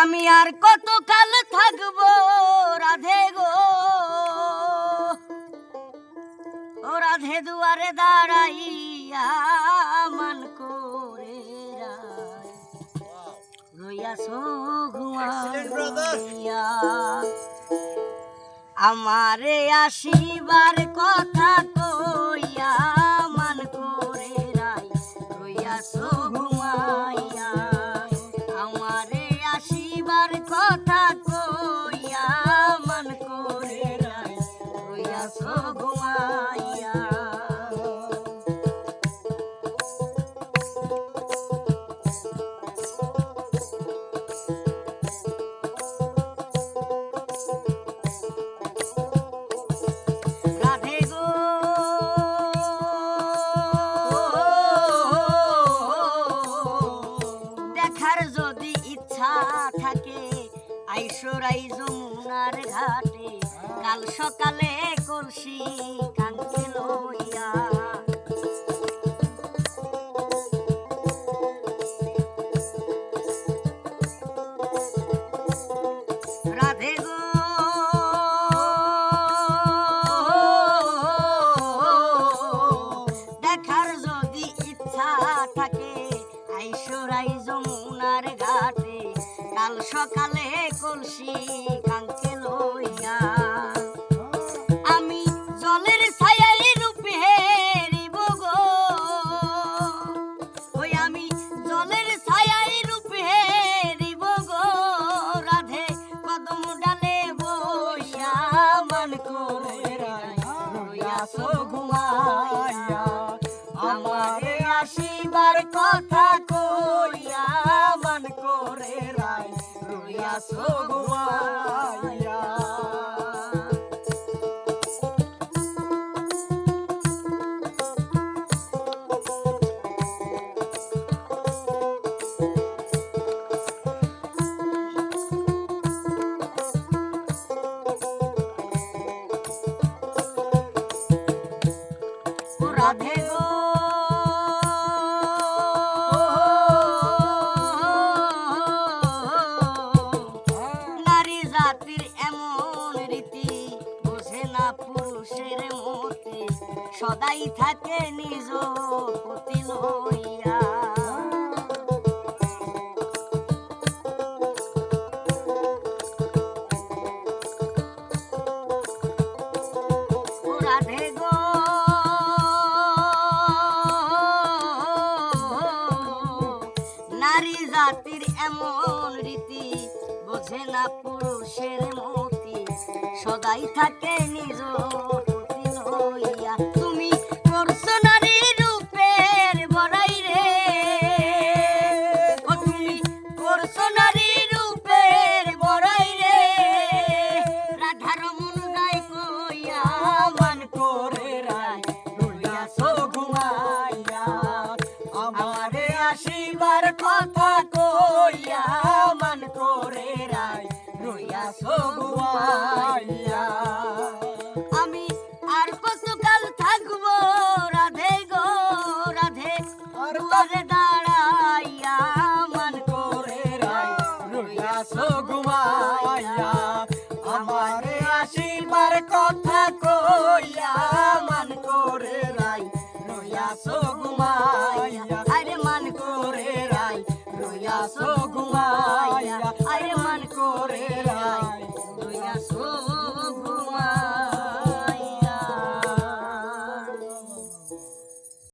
আমি আর কত কাল থাকব? রাধে গো। ও রাধে দুয়ারে দাঁড়াইয়া মান করে রইয়াছো ঘুমাইয়া আমারে আসিবার কথা আইসরাই যমুনার ঘাটে। কাল সকালে কলসি সকালে কলসি রইয়াছো ঘুমাইয়া রাধে গো। সদাই থাকে নিজ পতি লইয়া। ও রাধে গো নারী জাতির এমন না সদাই থাকে নিজ গেছো ঘুমাইয়া আমার আসিবার কথা কইয়া